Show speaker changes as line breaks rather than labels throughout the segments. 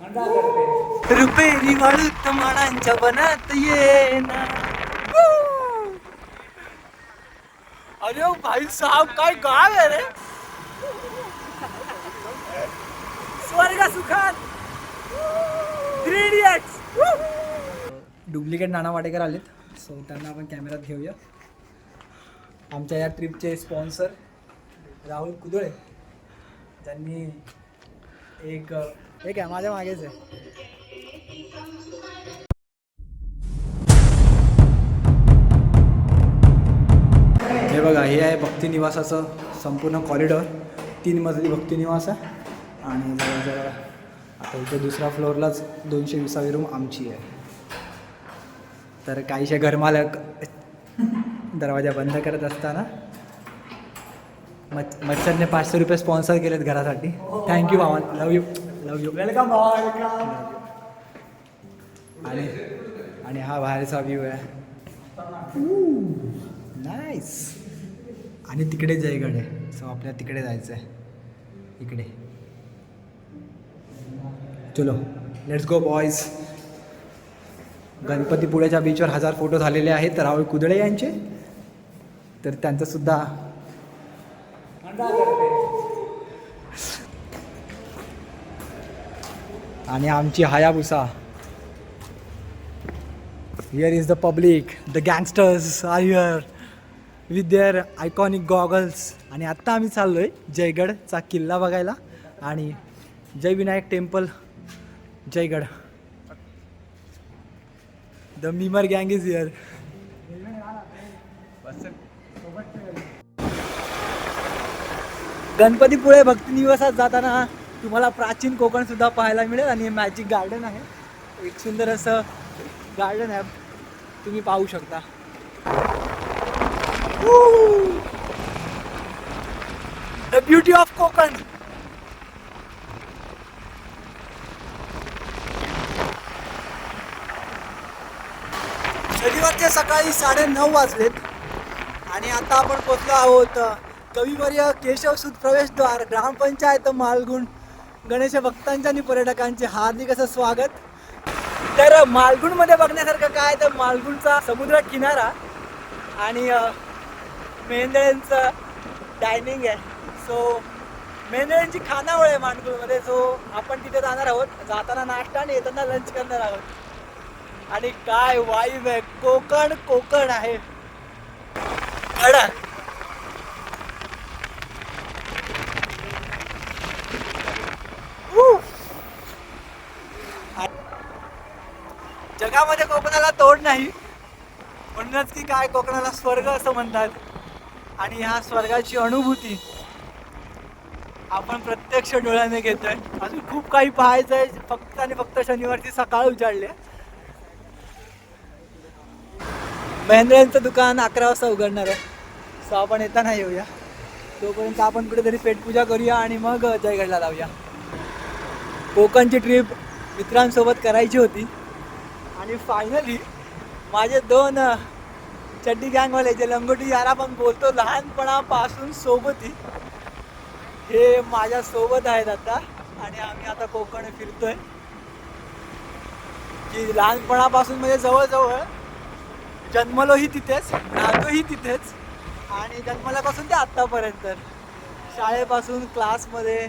रुपेरी वाळूत माडांच्या बनात ये ना अरे भाई साहब काय गाव आहे रे? स्वर्ग सुखात. Three idiots duplicate Nana Patekar आलेत. सो त्यांना आपण कॅमेरात घेऊया. आमच्या या ट्रिपचे स्पॉन्सर राहुल कुदळे. त्यांनी एक एक आहे माझ्या मागेच आहे. हे बघा हे आहे भक्ती निवासाचं संपूर्ण कॉरिडॉर तीन मजली भक्ती निवास आहे. आणि जवळजवळ आता इथे दुसऱ्या फ्लोअरलाच दोनशे विसावी रूम आमची आहे. तर काहीशे घरमालक दरवाजा बंद करत असताना मच मच्छरने पाचशे रुपये स्पॉन्सर केलेत घरासाठी. थँक्यू मामा love you love you welcome आणि आणि हा बाहेरचा व्ह्यू आहे. नाईस आणि तिकडे जयगड. आहे सो आपल्याला तिकडे जायचं आहे इकडे. चलो लेट्स गो बॉयज गणपतीपुळ्याच्या बीचवर हजार फोटो झालेले आहेत. राहुल कुदळे यांचे. तर त्यांचं आणि आमची Hayabusa. Here is the public the gangsters are here with their iconic goggles आणि आत्ता आम्ही चाललो आहे जयगडचा किल्ला बघायला आणि Jaivinayak temple Jaigad. The memer गँग इज हिअर गणपतीपुळे भक्ती निवासात जाताना तुम्हाला प्राचीन कोकण सुद्धा पाहायला मिळेल आणि मॅजिक गार्डन आहे. एक सुंदर असं गार्डन आहे. तुम्ही पाहू शकता. The beauty of Konkan. शनिवारचे सकाळी साडे नऊ वाजलेत. आणि आता आपण पोचलो आहोत कविवर्य केशव सुद प्रवेशद्वार ग्रामपंचायत मालगुण गणेश भक्तांच्या आणि पर्यटकांचे हार्दिक असं स्वागत. तर मालगुणमध्ये बघण्यासारखं काय? तर मालगुणचा समुद्र किनारा आणि अ, डायनिंग आहे. सो मेंढळ्यांची खानावळ आहे मालगुणमध्ये. सो आपण तिथे जाणार आहोत. जाताना नाश्ता आणि येताना लंच करणार आहोत. आणि काय वाईब आहे? कोकण कोकण आहे. अडा. जगामध्ये कोकणाला तोड नाही म्हणूनच की काय कोकणाला स्वर्ग असं म्हणतात. आणि ह्या स्वर्गाची अनुभूती आपण प्रत्यक्ष डोळ्याने घेतोय. अजून खूप काही पाहायचं आहे फक्त आणि फक्त शनिवारची सकाळ उजाडली महेंद्रांचं दुकान अकरा वाजता उघडणार आहे. सो आपण येताना येऊया. तोपर्यंत आपण कुठेतरी पेटपूजा करूया आणि मग जयगडला लावूया कोकणची ट्रिप मित्रांसोबत करायची होती. आणि फायनली माझे दोन चड्डी गँगवाले जे लंगोटी यार आपण बोलतो लहानपणापासून सोबती. हे माझ्या सोबत आहेत आता. आणि आम्ही आता कोकण फिरतोय. की लहानपणापासून म्हणजे जवळजवळ जन्मलोही तिथेच राहतोही तिथेच. आणि जन्मल्यापासून ते आत्तापर्यंत. शाळेपासून क्लासमध्ये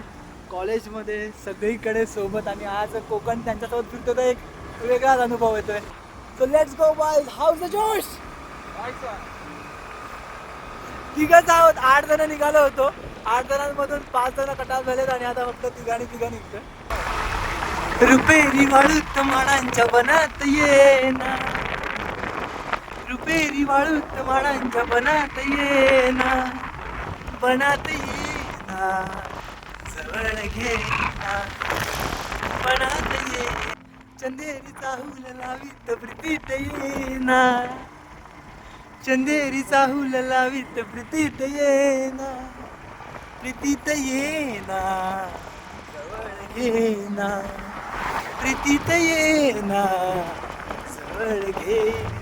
कॉलेजमध्ये सगळीकडे सोबत आणि आज कोकण त्यांच्यासोबत फिरतो तर एक वेगळाच अनुभव येतोय. So let's go bye how's the josh तिघच आहोत. आठ जण निघालो होतो. आठ जणांमधून पाच जण कटाप झालेत आणि आता फक्त तिघाणी तिघा निघतोय. रुपेरी वाळूत माडांच्या बनात ये ना रुपेरी वाळूत माडांच्या बनात ये ना बनात ये ना घे ना बनात ये चंदेरी चाहूल लावीत प्रीतीत येना चंदेरी चाहूल लावीत प्रीतीत येना प्रीतीत येना जवळ घेना प्रीतीत येना जवळ घे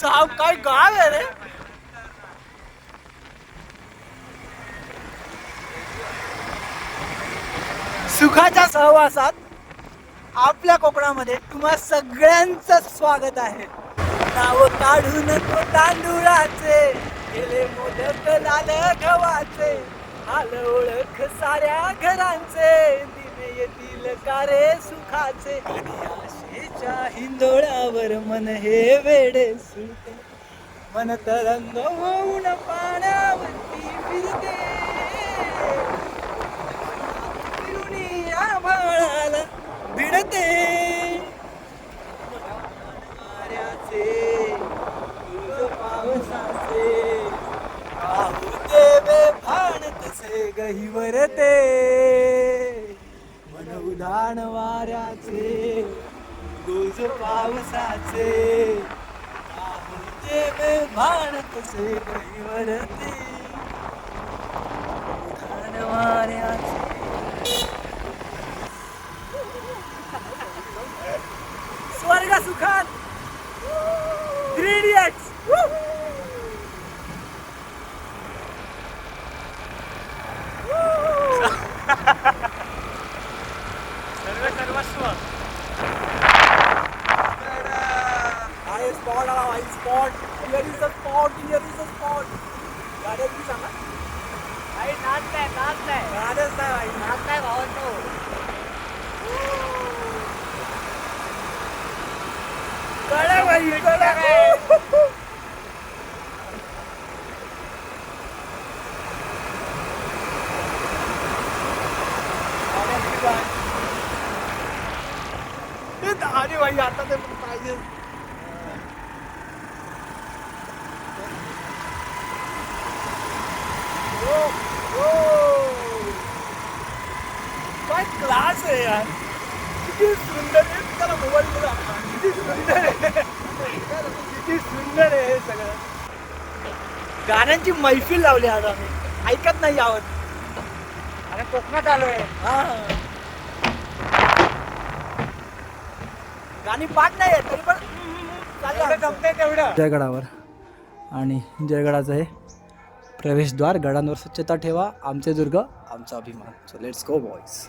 साहब काय गाव आहे रे? सुखाच्या सहवासात आपल्या कोकणामध्ये तुम्हा सगळ्यांचं स्वागत आहे. नाव काढून तो तांदुळाचे गेले मोदक लाल गव्हाचे हाल ओळख साऱ्या घरांचे दिने येतील कारे सुखाचे. त्या इंदोळावर मन हे वेडे सुटे मन तरंग होऊन पाण्यावरती फिरते. या आभाळाला भिडते. वाऱ्याचे, पावसाचे, गहिवरते. मन उधाण वाऱ्याचे गुज पावसाचे पाहू देवे भाण तसे गहिवरते उधाण स्वर्ग सुखात थ्री इडियट्स आहे स्पॉट आला भाई spot here is a spot here is a spot गाड्याची सांगा
भाई नाच नाही नाच नाही
गाड्याच नाही भाई
नाच नाही भावांनो
कडे भाई कडे अरे भाई आता ते पाहिजे ओ, ओ. काय क्लास आहे यार किती सुंदर आहे त्याला मोबाईल मध्ये दाखवा. किती सुंदर आहे किती सुंदर आहे हे सगळं गाण्यांची मैफिल लावली आज आम्ही. ऐकत नाही यावत
अरे कोकणात आलोय.
हा. गाणी पाठ नाही आहेत तरी पण.
जमतंय तेवढं.
जयगडावर. आणि जयगडाचं हे प्रवेशद्वार गडांवर स्वच्छता ठेवा. आमचे दुर्ग आमचा अभिमान. सो लेट्स गो बॉईज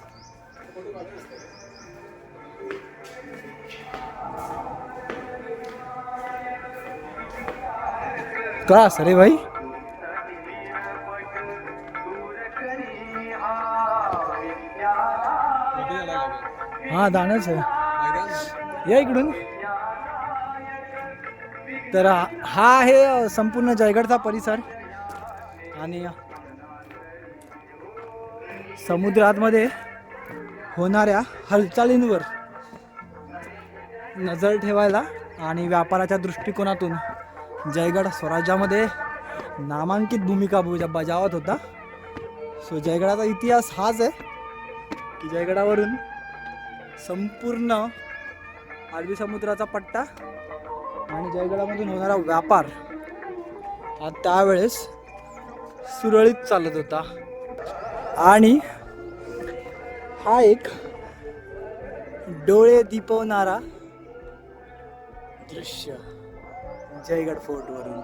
का सरे भाई। हा दानच आहे. या इकडून. तर हा आहे संपूर्ण जयगडचा परिसर. आणि समुद्रामध्ये होणाऱ्या हालचालींवर नजर ठेवायला आणि व्यापाराच्या दृष्टिकोनातून जयगड स्वराज्यामध्ये नामांकित भूमिका बुजा- बजावत होता. सो जयगडाचा इतिहास हाच आहे की जयगडावरून संपूर्ण अरबी समुद्राचा पट्टा आणि जयगडामधून होणारा व्यापार हा त्यावेळेस सुरळीत चालत होता. आणि हा एक डोळे दिपवणारा दृश्य. जयगड फोर्टवरून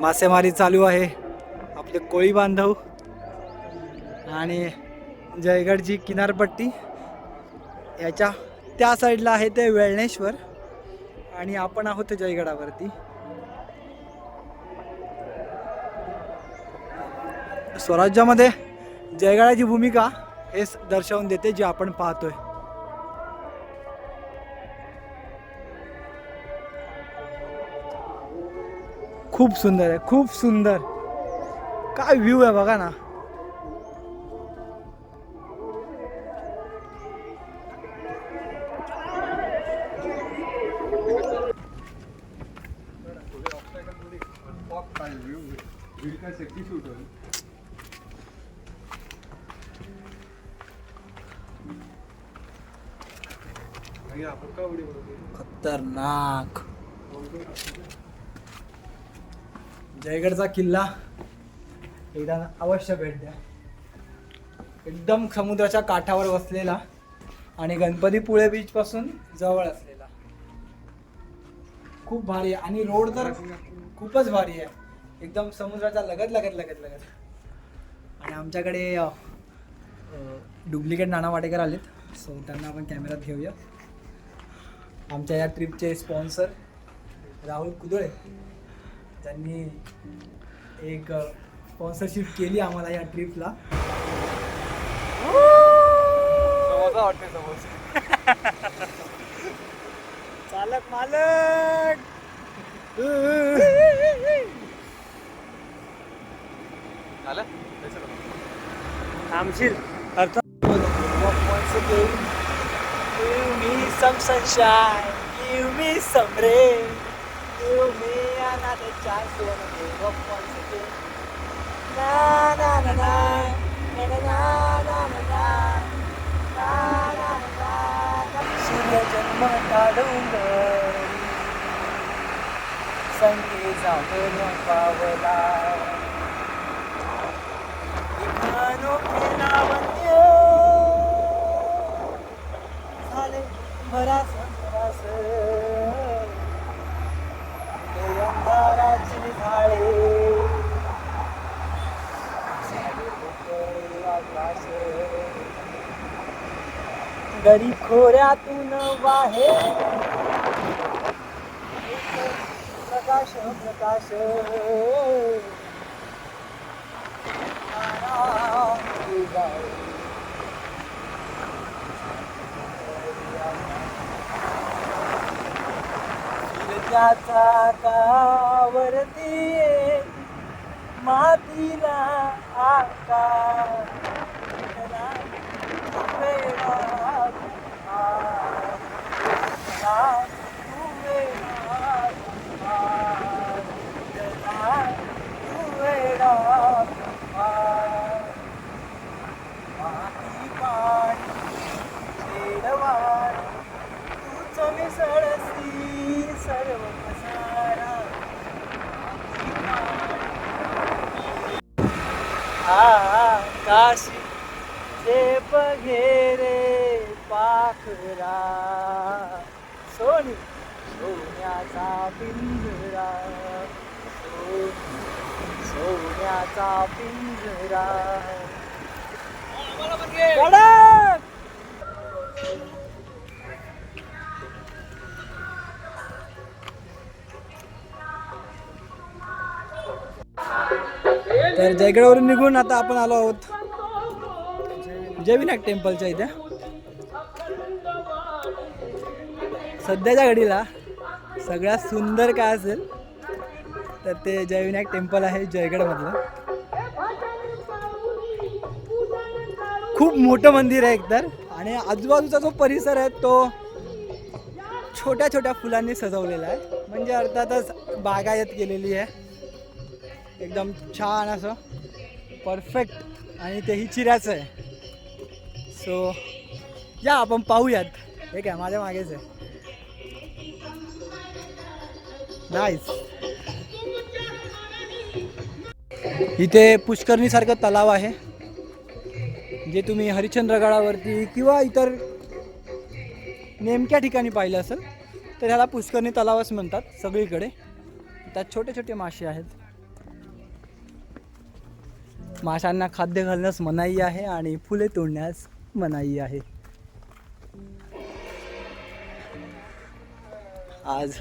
मासेमारी चालू आहे. आपले कोळी बांधव आणि जयगडची किनारपट्टी याच्या त्या साईडला आहे ते वेळणेश्वर. आणि आपण आहोत जयगडावरती. स्वराज्यामध्ये जयगडाची भूमिका हेच दर्शवून देते जे आपण पाहतोय. खूप सुंदर आहे खूप सुंदर. काय व्ह्यू आहे बघा ना. खतरनाक. जयगडचा किल्ला. एकदा अवश्य भेट द्या. एकदम समुद्राच्या काठावर बसलेला आणि गणपतीपुळे बीच पासून जवळ असलेला. खूप भारी आहे. आणि रोड तर खूपच भारी आहे. एकदम समुद्राच्या लगत लगत लगत लगत. आणि आमच्याकडे डुप्लिकेट नाना वाटेकर आलेत. सो त्यांना आपण कॅमेऱ्यात घेऊया. आमच्या या ट्रिपचे स्पॉन्सर राहुल कुदळे. त्यांनी एक स्पॉन्सरशिप केली आम्हाला या ट्रिपला चालक मालक! थांबशील. अर्थात some sunshine, give me some rain, give me another chance to wanna give up once again. Na na na na, na na na na na, na na na na. Surya janma kadunga, sange zaavena pavala. Ikano pinavanti. बराच बराच अंधाराची आकाश गरी खोऱ्यातून वाहे. प्रकाश प्रकाश. तारा त्याचा सूर्याचा कावरती मातीला आकार वेळा तू वेळा तू वेळा माती पाणी शेडवाड तूच मिसळसी सर्व पसारा आकाशी ते बघेरे पाखरा. सोनी सोन्याचा पिंजरा. सो- सोन्याचा पिंजरा. तर जयगडावरून निघून आता आपण आलो आहोत जयविनायक टेम्पलच्या इथे. सध्याच्या घडीला सगळ्यात सुंदर काय असेल तर ते जयविनायक टेम्पल आहे जयगडमधलं. खूप मोठं मंदिर आहे एकतर आणि आजूबाजूचा जो परिसर आहे तो छोट्या छोट्या फुलांनी सजवलेला आहे. म्हणजे अर्थातच बागायत केलेली आहे. एकदम छान असं. परफेक्ट आणि तेही चिऱ्याचं आहे. सो या आपण पाहूयात. हे काय माझ्या मागेच आहे. नाईस इथे पुष्करणीसारखं तलाव आहे. जे तुम्ही हरिश्चंद्रगडावरती किंवा इतर नेमक्या ठिकाणी पाहिलं असेल तर ह्याला पुष्करणी तलावच म्हणतात सगळीकडे. त्यात छोटे छोटे मासे आहेत. माशांना खाद्य घालण्यास मनाई आहे आणि फुले तोडण्यास मनाई आहे. आज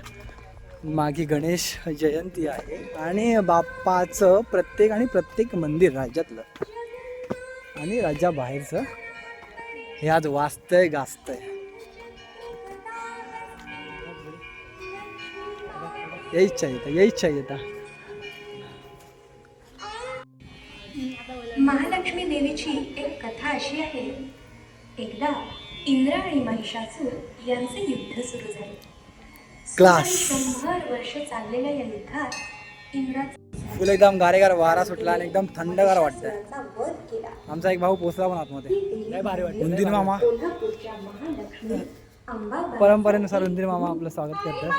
मागे गणेश जयंती आहे आणि बाप्पाचं प्रत्येक आणि प्रत्येक मंदिर राज्यातलं आणि राज्याबाहेरचं हे आज वाचतंय गाजतंय. या इच्छा येतं या येतं.
देवीची एक कथा अशी आहे. एकदा इंद्र आणि महिषासूर यांचे युद्ध सुरू झाले.
क्लास.
शंभर वर्ष चाललेल्या या युद्धात इंद्राचा
फुल एकदम गारेगार वारा सुटला आणि एकदम थंडगार
केला.
आमचा एक भाऊ पोचला पण आतमध्ये.
लय भारी वाटतं
उंदीर मामा. परंपरेनुसार उंदीर मामा आपलं स्वागत करतात.